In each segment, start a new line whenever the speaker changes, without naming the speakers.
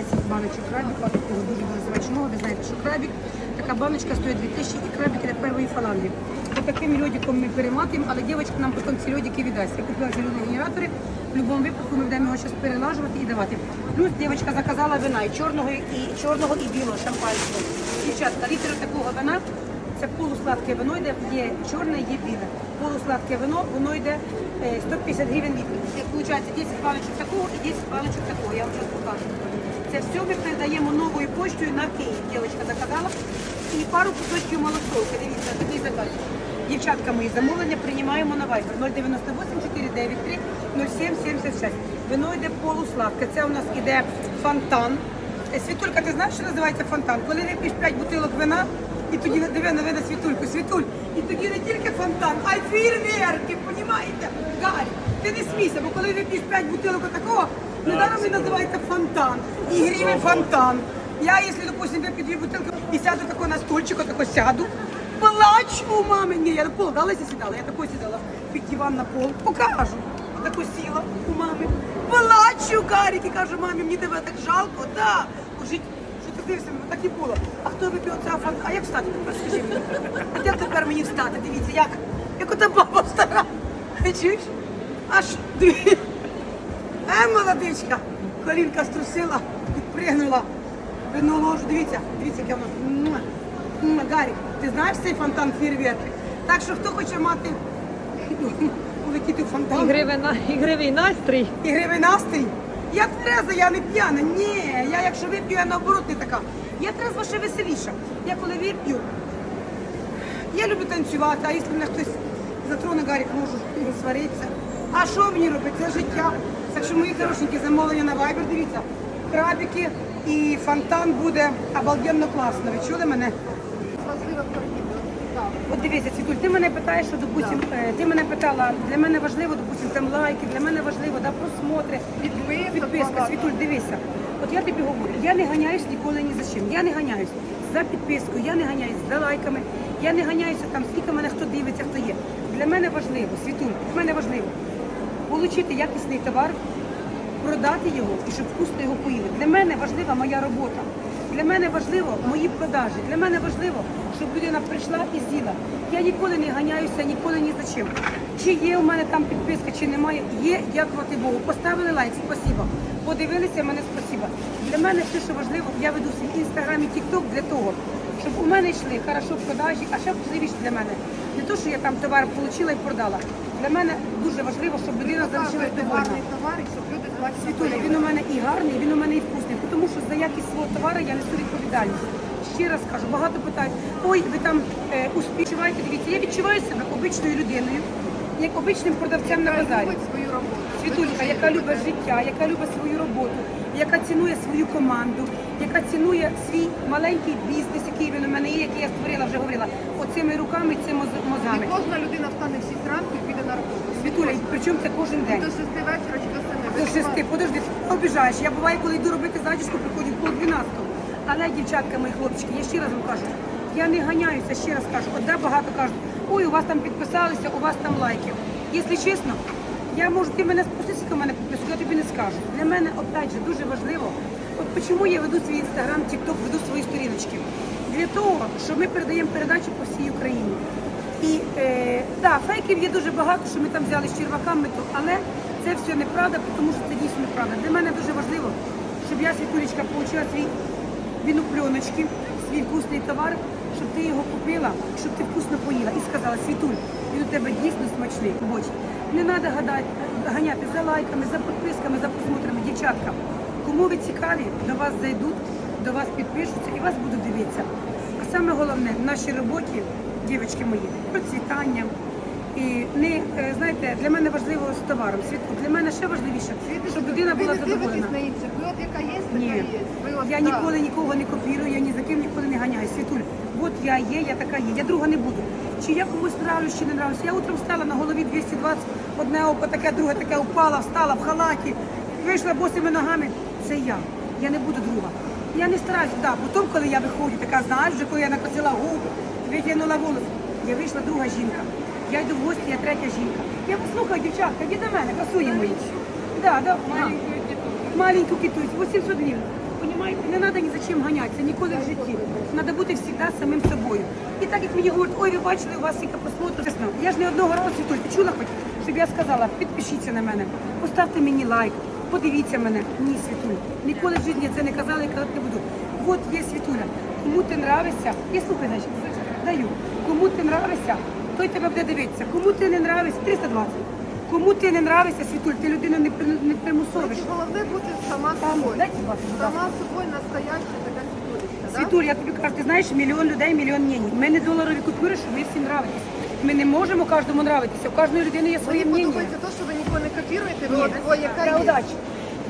10 баночок крабіка, такого дуже дуже смачного. Ви знаєте, що крабік, така баночка стоїть 2000 і крабік для першої фаланги. Ось таким льодиком ми перематуємо, але дівчинка нам потім ці льодики віддасть. Я купила зелені генератори. В будь-якому випадку ми будемо його зараз перелажувати і давати. Плюс дівчинка заказала вина і чорного, і чорного, і білого шампанського. Дівчатка, літр такого вина це полусладке вино йде, є чорне, є біле. Полусладке вино, воно йде е, 150 гривень літр. Виходить 10 паличок такого і 10 паличок такого. Я вам зараз покажу. Це все ми передаємо новою поштою на Київ. Дівчинка заказала. І пару кусочків малосолки. Дивіться, такий заказ. Дівчатка мої замовлення приймаємо на Viber 098 493 0776. Вино йде полусладке. Це у нас іде фонтан. Е, Світулька, ти знаєш, що називається фонтан? Коли вип'єш 5 бутилок вина, і тоді диви на вида світульку, світуль. І тоді не тільки фонтан, а й фейерверки, понімаєте? Гарі, ти не смійся, бо коли вип'єш 5 бутилок такого, недаром він називається фонтан. І гривень фонтан. Я, якщо, допустим, вип'ю дві бутилки і сяду тако на стульчик, отако сяду, плачу мами. Ні, я на пол сідала, я тако сідала під диван на пол, покажу. Отако сіла у мами. Плачу, Гарік, і кажу, мамі, мені тебе так жалко, да. Жить, що ти дивишся, так і було. А хто випив оця фан? А як встати тепер, скажи мені? А як тепер мені встати? Дивіться, як? Як ота баба стара. Чуєш? Аж диві. Е, молодичка. Колінка струсила, підпригнула. Вино ложу, дивіться, дивіться, яке воно. Гарік, ти знаєш цей фонтан фейерверки? Так що хто хоче мати улетіти в фонтан?
Ігривий, на- ігривий настрій.
Ігривий настрій. Я треза, я не п'яна. Ні, я якщо вип'ю, я наоборот не така. Я трезва ще веселіша. Я коли вип'ю, я люблю танцювати, а якщо мене хтось затроне гарік, можу сваритися. А що мені робити? Це життя. Так що мої хорошенькі замовлення на Viber, дивіться, крабики і фонтан буде обалденно класно. Ви чули мене? От дивися, Світуль, ти мене питаєш, що допустим, е, ти мене питала, для мене важливо, допустим, там лайки, для мене важливо, да, просмотри, підписка. Світуль, дивися. От я тобі говорю, я не ганяюсь ніколи ні за чим. Я не ганяюсь за підпискою, я не ганяюсь за лайками, я не ганяюся там, скільки мене хто дивиться, хто є. Для мене важливо, Світуль, для мене важливо отримати якісний товар, продати його і щоб вкусно його поїли. Для мене важлива моя робота. Для мене важливо мої продажі. Для мене важливо, щоб людина прийшла і з'їла. Я ніколи не ганяюся, ніколи ні за чим. Чи є у мене там підписка, чи немає, є, дякувати Богу. Поставили лайк, спасіба. Подивилися мене, спасіба. Для мене все, що важливо, я веду свій інстаграм і тікток для того, щоб у мене йшли хорошо продажі, а ще важливіше для мене. Не то, що я там товар отримала і продала. Для мене дуже важливо, щоб людина залишилась довольна.
гарний щоб люди.
Світуля, він у мене і гарний, він у мене і вкусний, тому що за якість свого товару я несу відповідальність. Ще раз кажу, багато питають, ой, ви там е, успіваєте, дивіться, я відчуваю себе обичною людиною, як обичним продавцем на базарі.
Свою роботу.
Світулька, яка любить життя, яка любить свою роботу, яка цінує свою команду, яка цінує свій маленький бізнес, який він у мене є, який я створила, вже говорила, оцими руками, цими моз- мозгами.
Не кожна людина встане всі зранку і піде на роботу.
Світуля, і причому це кожен день.
До шести вечора чи до семи.
До шести, подожди, обіжаєш. Я буває, коли йду робити зачіску, приходжу пол дванадцятого. Але, дівчатка, мої хлопчики, я ще раз вам кажу, я не ганяюся, ще раз кажу. От де багато кажуть, ой, у вас там підписалися, у вас там лайки. Якщо чесно, я можу, ти мене в мене підписок, я тобі не скажу. Для мене, опять же, дуже важливо, от чому я веду свій інстаграм, тікток, веду свої сторіночки. Для того, що ми передаємо передачі по всій Україні. І е, да, фейків є дуже багато, що ми там взяли з черваками, то, але це все неправда, тому що це дійсно неправда. Для мене дуже важливо, щоб я світулечка отримала свій вінопленочки, свій вкусний товар, щоб ти його купила, щоб ти вкусно поїла і сказала, світуль, він у тебе дійсно смачний. Боч. Не треба гадати, ганяти за лайками, за підписками, за просмотрами. Дівчатка, кому ви цікаві, до вас зайдуть, до вас підпишуться і вас будуть дивитися. А саме головне в нашій роботі, дівчатки мої, процвітання. І не е, знаєте, для мене важливо з товаром. Світу для мене ще важливіше, щоб людина була задоволена.
Ви от яка є, така
Ні,
є.
Я ніколи нікого не копірую, я ні за ким ніколи не ганяю. Світуль, от я є, я така є, я друга не буду. Чи я комусь нравлюсь, чи не нравлюсь. Я утром встала на голові 220, одне око таке, друге таке упала, встала в халаті, вийшла босими ногами. Це я. Я не буду друга. Я не стараюсь, да, потім, коли я виходжу, така знаєш, вже коли я накосила губи, витягнула волос, я вийшла друга жінка. Я йду в гості, я третя жінка. Я послухаю, дівчатка, йди до мене, красує мої. Да, да, маленьку китусь, 800 гривень. Понімаєте? Не треба ні за чим ганятися, ніколи в житті. Треба бути завжди самим собою. І так як мені говорять, ой, ви бачили, у вас тільки просмотру. Я ж не одного разу ти чула хоч, щоб я сказала, підпишіться на мене, поставте мені лайк, подивіться мене. Ні, світуль. Ніколи в житті це не казала і казати не буду. От є світуля. Кому ти нравишся, я слухай, значить, даю. Кому ти нравишся, той тебе буде дивитися. Кому ти не нравишся, 320. Кому ти не нравишся, світуль, ти людину не, при- не примусовиш.
Головне бути сама
Там,
собою.
дайте, будь ласка, будь ласка.
Сама собою настояща така світулечка, да?
Світуль, я тобі кажу, ти знаєш, мільйон людей, мільйон мнень. Ми не доларові купюри, що ми всім нравитесь. Ми не можемо кожному нравитися. У кожної людини є своє
Мені
мнення.
подобається те, що ви нікого не копіруєте, ви от яка є.
удачі.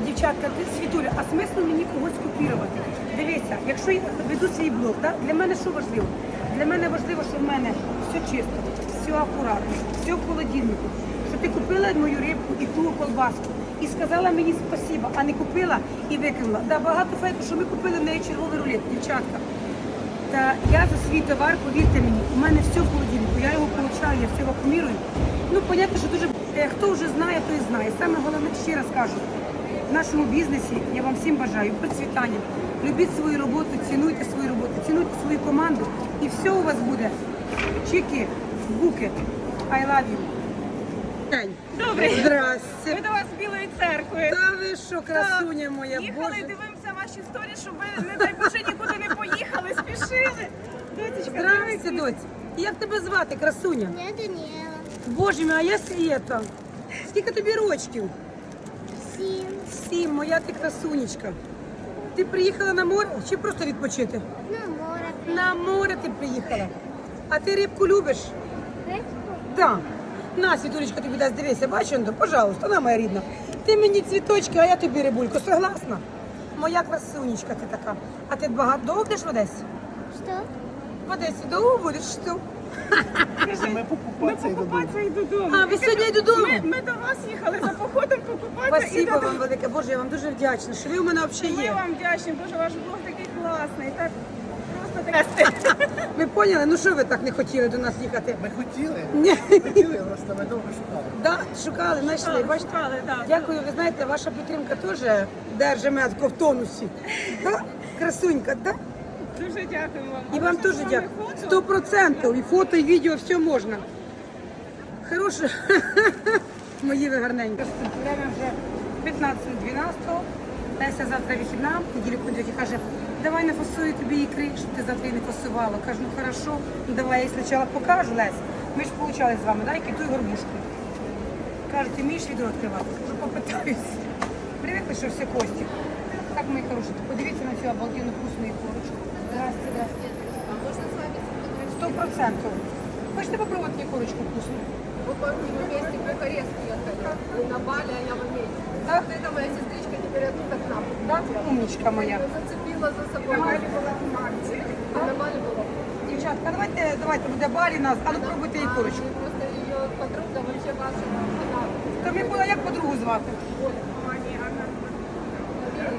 Дівчатка, ти світуля, а смисл мені когось копірувати? Дивися, якщо я веду свій блог, да, для мене що важливо? Для мене важливо, що в мене все чисто, все акуратно, все в холодильнику. Що ти купила мою рибку і ту колбаску і сказала мені спасіба, а не купила і викинула. Да, багато фейку, що ми купили в неї черговий рулет, дівчатка. Та я за свій товар, повірте мені, у мене все в холодильнику, я його получаю, я все вакуумірую. Ну, понятно, що дуже е, хто вже знає, той знає. Саме головне, ще раз кажу, в нашому бізнесі я вам всім бажаю процвітання. Любіть свою роботу, цінуйте свою роботу, цінуйте свою команду, і все у вас буде. Чики, буки. I love you.
Добрий.
Здрасте.
Ми до вас з Білої церкви.
Та ви що, красуня моя,
Їхали,
Боже.
дивимося ваші сторі, щоб ви, не дай Боже, нікуди не спішили.
Доць. Як тебе звати, красуня?
Я Даніела.
Боже мій, а я Свєта. Скільки тобі рочків?
Сім.
Сім, моя ти красунечка. Ти приїхала на море чи просто відпочити?
На море.
На море ти приїхала. А ти рибку любиш?
Рибку.
Так. На, Світулечка, тобі дасть дивися, бачиш, ну, пожалуйста, на моя рідна. Ти мені цвіточки, а я тобі рибульку. Согласна? Моя красунечка ти така. А ти багато довго в Одесі?
Що?
В Одесі довго будеш? Що?
Ми покупатися і додому.
А, ви сьогодні й додому?
Ми, ми до вас їхали за походом покупатися і
Спасибо
додому.
вам велике. Боже, я вам дуже вдячна, що ви у мене взагалі
Ми
є.
вам вдячні, Боже, ваш блог такий класний. Так просто так.
Ви поняли? Ну що ви так не хотіли до нас їхати?
Ми хотіли,
Ні.
хотіли, просто ми довго шукали.
Да, шукали, знайшли. Бачите?
Шукали, так.
Дякую, ви знаєте, ваша підтримка теж держить мене тако в тонусі. Да? Красунька, да?
Дуже дякуємо вам.
І вам теж дякую. Сто процентів. І фото, і відео, все можна. Хороше. Мої ви гарненькі. Время вже 15.12. Леся завтра вихідна, неділю ходить і каже, давай нафасую тобі ікри, щоб ти завтра її не фасувала. Кажу, ну хорошо, ну давай я їй спочатку покажу, Лесь. Ми ж получали з вами, да, і горбушку. Каже, ти вмієш відео відкривати? Кажу, попитаюсь. Привикли, що все кості. Так, мої хороші, подивіться на цю обалденну вкусну ікорочку. Здрасте, здрасте.
А можна з вами
Сто процентов. Хочете попробовать мне курочку вкусную?
Вот помню, мы вместе в Бухарест ехали. На Бали, а я в Америке.
Да?
Вот это моя сестричка теперь оттуда к нам.
Да? Умничка моя.
Зацепила за собой.
На Бали
была в марте. А на Бали была.
Дівчатка, давайте, давайте, буде балі нас, а ну пробуйте і курочку.
И просто ее подруга вообще ваша фанат.
То мені було як подругу звати?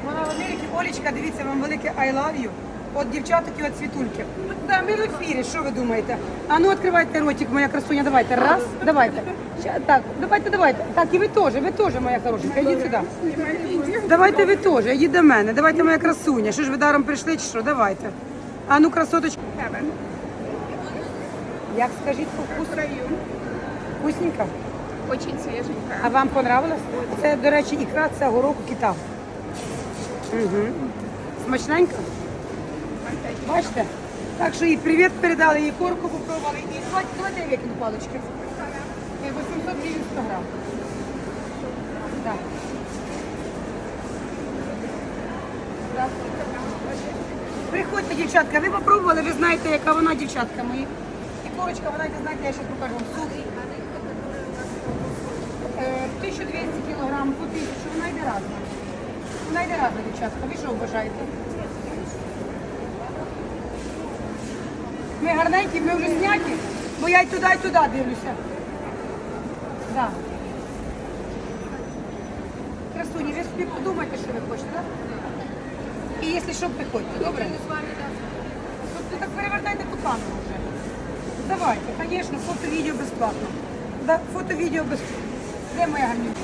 Вона в Америці, Олечка, дивіться, вам велике I love you. От дівчаток і от світульки. Да, ми в ефірі, що ви думаєте? А ну відкривайте ротик, моя красуня, давайте. Раз, давайте. Ща, Так, давайте, давайте. Так, і ви теж, ви теж, моя хорошенька, йдіть сюди. Давайте ви теж, йдіть до мене. Давайте, моя красуня. Що ж ви даром прийшли, чи що? Давайте. А ну, красоточка. Як скажіть по вкусу? Вкусненько?
Очень свеженькая.
А вам понравилось? Це, до речі, ікра це гороху кита. Угу. Смачненько? Бачите? Так що і привіт передали, і корку попробували. І я викину палички. Е, 800 гривень 100 грам. Да. Да. Приходьте, дівчатка, ви попробували, ви знаєте, яка вона, дівчатка мої. І корочка, вона, йде, знаєте, я зараз покажу суп. Е, 1200 кілограм по 1000, вона йде разна. Вона йде разна, дівчатка. Ви що вважаєте? Ми гарненькі, ми вже зняті, бо я й туди, і туди дивлюся. Да. Красуні, ви собі подумайте, що ви хочете, так? І якщо що, приходьте, добре? Тобто так перевертайте ту камеру вже. Давайте, звісно, фото, відео безплатно. Да, фото, відео безплатно. Де моя гарнюка?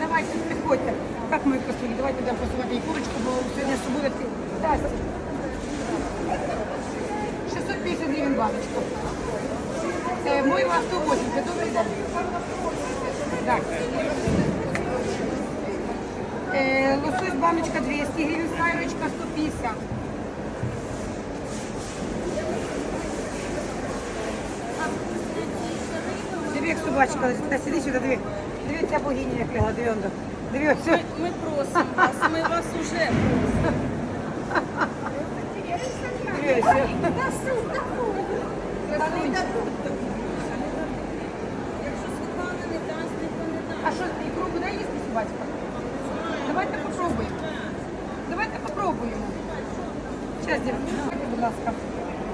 Давайте, приходьте. Так, мої красуні, давайте будемо фасувати і курочку, бо сьогодні субота. ти- Дай, Сашечка. 650 гривень баночку. Е, мой вас 180, добрий день. Так. Е, лосось баночка 200 гривень, сайрочка 150. Диви, як собачка, та сиди сюди, диви. Диви, ця богиня як лягла, диви, он, диви, ось.
Ми, ми просимо вас, ми вас уже
Диви, ось.
Якщо Світлана не дасть, ніхто не дасть.
А що, ікру буде їсти собачка? Давайте попробуємо. Давайте попробуємо. Дівчатки, давайте, будь ласка.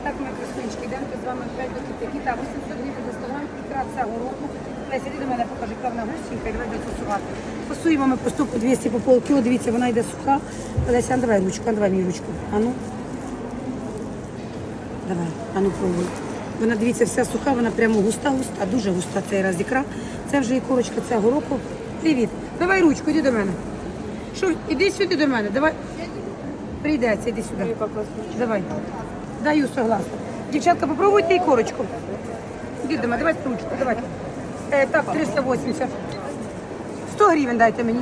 Так, ми красунечки, йдемо з вами опять до кітаки. Так, 800 гривень за 100 грам, ікра цього року. Леся, іди до мене, покажи, яка вона і давай будемо фасувати. Фасуємо ми по 100, по 200, по полкіло. Дивіться, вона йде суха. Леся, давай ручку, давай мені ручку. А ну. Давай, а ну пробуй. Вона дивіться, вся суха, вона прямо густа-густа, дуже густа цей раз ікра. Це вже і корочка цього року. Привіт. Давай ручку, іди до мене. Що, іди сюди до мене. Давай. Прийдеться, іди сюди. Давай. Даю согласна. Дівчатка, попробуйте і корочку. Іди до мене, давай ручку, давай. Е, так, 380. 100 гривень дайте мені.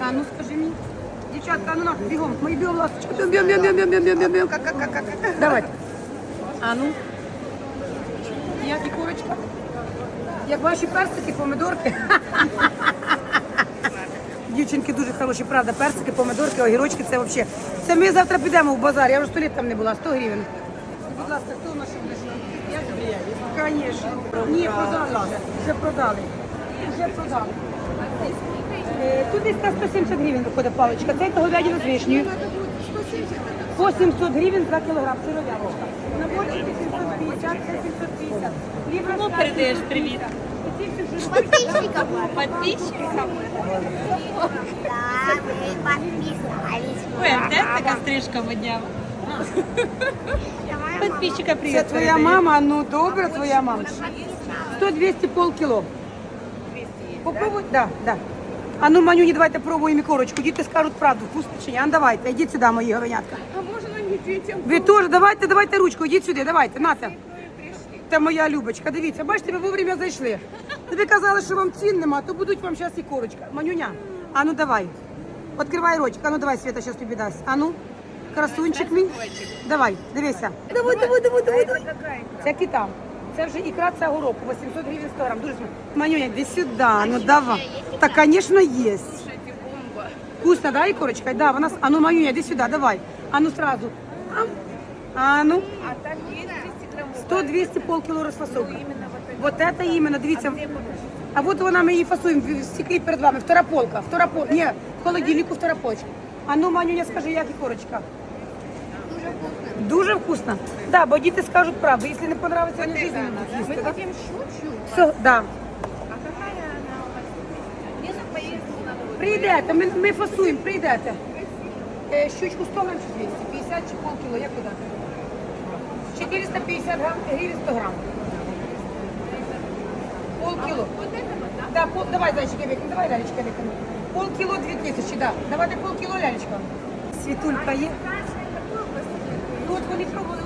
А ну скажи мені. Дівчатка, а ну на, бігом, мої бігом ласточки. Бігом, бігом, бігом, бігом, бігом, бігом, бігом. Давай. А ну. Як і курочка? Як ваші персики, помидорки. Дівчинки дуже хороші, правда, персики, помидорки, огірочки, це взагалі. Це ми завтра підемо в базар, я вже сто літ там не була, 100 гривень. Будь ласка, хто в нашому Я Звісно. Ні, продали вже. Продали. Вже продали. Е, Тут десь на 170 гривень виходить паличка. Це говядина з вишнею. По 700 гривень за кілограм. Сиров'яночка. Наборчики 750, це 750. Лівра
Кому передаєш привіт?
Подписчикам.
Подписчикам?
Да, мы подписались.
Ой, а де така стрижка моднява? Подписчика
Це твоя
передаю.
мама, ну добре, твоя мама. 100-200 полкіло. Попробуй, да, да. А ну, Манюні, давайте пробуємо і корочку. Діти скажуть правду, вкусно чи ні. А ну, давайте, йдіть сюди, мої говенятка.
А?
Ви теж, давайте, давайте ручку, йдіть сюди, давайте, нате. Це моя Любочка, дивіться, бачите, ви вовремя зайшли. Тобі казали, що вам цін нема, то будуть вам зараз і корочка. Манюня, а ну давай. Відкривай ротик, а ну давай, Свята, зараз тобі дасть. А ну, красунчик мій. Давай, дивися. Давай, давай, давай, давай, давай. Це кита. Це вже ікра цього року, 800 гривень 100 грам. Дуже смачно. Манюня, іди сюди, ну давай. Та, звісно, є. Вкусно, да, ікорочка? Да, вона... с- А ну, Манюня, іди сюди, давай. А ну, сразу. А, ну.
А так 200 грамів.
100-200 полкіло розфасовка. Вот это именно, дивіться. А от вона ми її фасуємо, стільки перед вами. Втора полка, втора полка. Ні, в холодильнику втора полочка. А ну, Манюня, скажи, як і корочка? Дуже вкусно. Да, бо діти скажуть правду. Якщо не понравиться, вони житті не будуть їсти. да?
Хотим щучу.
Все, да. Прийдете, ми, ми фасуємо, прийдете. Е, щучку 100 грам чи 200? 50 чи полкіло, як куди? 450 грам, гривень 100 грам. Полкіло. Да, пол, давай, зайчик, я викину, давай, лялечка, викину. Полкіло 2000, да. Давайте полкіло, лялечка. Світулька є. Ну, от вони пробували,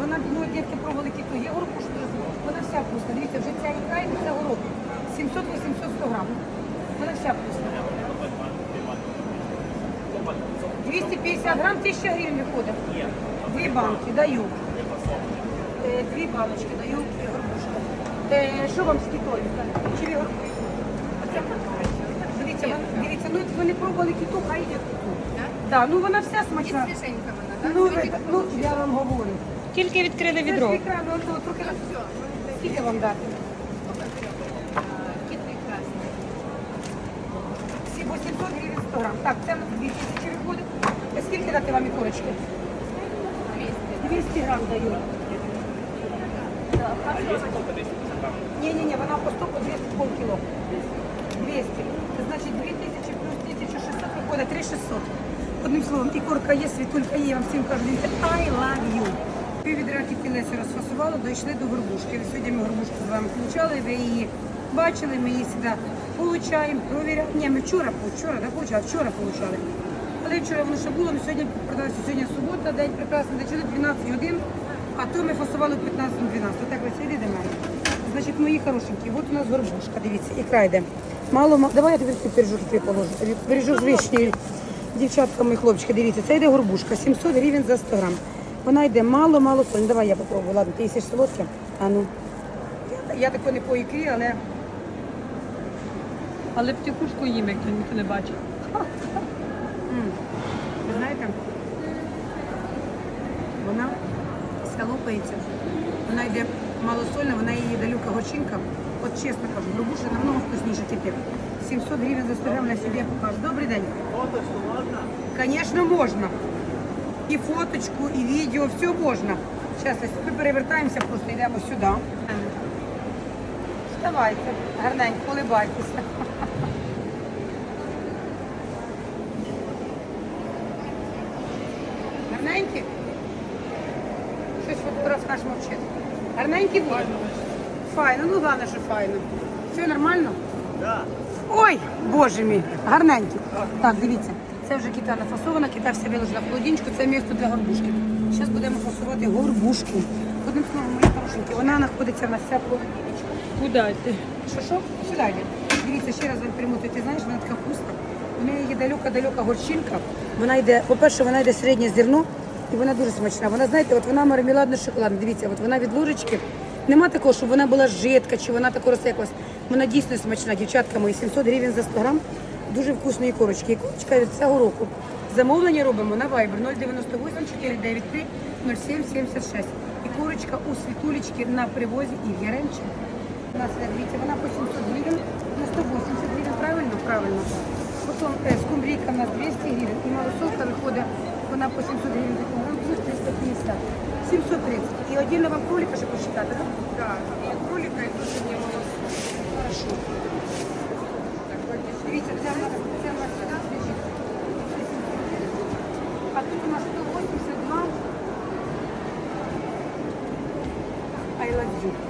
вона, ну, дітки пробували кіту. Говорю, що дуже зло. Вона вся вкусна. Дивіться, вже ця ікра і цього року. 700-800 100 грам. Вона вся вкусна. 250 грам, 1000 гривень виходить. Дві банки даю. Е, Дві баночки даю горбушка. Е, Що вам з кітою? Чи ви? Дивіться, дивіться, ну вони пробували кіту, хай йде кіту. Да, ну вона вся смачна.
Свеженько вона,
Ну, е, ну, я вам говорю.
Тільки відкрили відро.
ну, ну, трохи Скільки вам дати? Всі 800 гривень 100 грам. Так, це 2000 виходить. Е, Скільки дати вам ікорочки? 200. 200 грам даю. Ні, ні, ні, вона по 100, по 200 полкіло. 200. Це значить 2000 плюс 1600 виходить 3600. Одним словом, ікорка є, світулька є, я вам всім кажу, дивіться, I love you. Пів відра кітілесі розфасували, дійшли до горбушки. Сьогодні ми горбушку з вами включали, ви її бачили, ми її сюди Получаємо, провіряємо. Ні, ми вчора, вчора, так получали, вчора получали. Але вчора було, але сьогодні продалося сьогодні субота, день прекрасний, де чули 12 годин, а то ми фасували 15-12. Так ви сиди до мене. Значить, мої хорошенькі, от у нас горбушка, дивіться, ікра йде. Мало, мало, давай я тобі пиріжок положу. Пиріжок з вишнею. Дівчатка, мої хлопчики, дивіться, це йде горбушка, 700 гривень за 100 грам. Вона йде мало-мало соль. Давай я попробую. Ладно, ти їсиш солодке? А ну. Я, я тако не по ікрі, але
Але птикушку їм, як ніхто не бачить.
Знаєте, вона скалопається, вона йде малосольна, вона її далюка горчинка. От чесно кажу, грубуша намного вкусніше тепер. 700 гривень за 100 грам на собі покажу. Добрий день. Фоточку можна? Звісно, можна. І фоточку, і відео, все можна. Зараз ми перевертаємося, просто йдемо сюди. Вставайте, гарненько, улибайтеся. Гарненькі були? Файно, ну головне, що файно. Все нормально? Так. Ой, боже мій, гарненькі. Так, дивіться, це вже кита нафасована, кита вся виложена в холодильничку, це місто для горбушки. Зараз будемо фасувати горбушку. Одним словом, мої хорошенькі, вона знаходиться в нас вся по
Куди ти?
що що? Сюди йде. Дивіться, ще раз вам примутую. Ти знаєш, вона така вкусна. У неї є далека-далека горчинка. Вона йде, по-перше, вона йде середнє зерно, і вона дуже смачна. Вона, знаєте, от вона мармеладно-шоколадна. Дивіться, от вона від ложечки. Нема такого, щоб вона була жидка, чи вона такого якось. Вона дійсно смачна, дівчатка мої, 700 гривень за 100 грам. Дуже вкусної корочки. І корочка від цього року. Замовлення робимо на Viber 098 493 0776. І курочка у світулечки на привозі і в Яремчі. У нас е, дивіться, вона по 700 гривень, на 180 гривень, правильно? Правильно. Потім е, скумбрійка у нас 200 гривень і малосолка виходить, вона по 700 гривень за кілограм, плюс 350. 730. І отдельно вам кролика ще посчитати, так? Так, і кролика, і дуже не Хорошо. Дивіться, це у нас, це у нас сюди лежить. А тут у нас 182. I love you.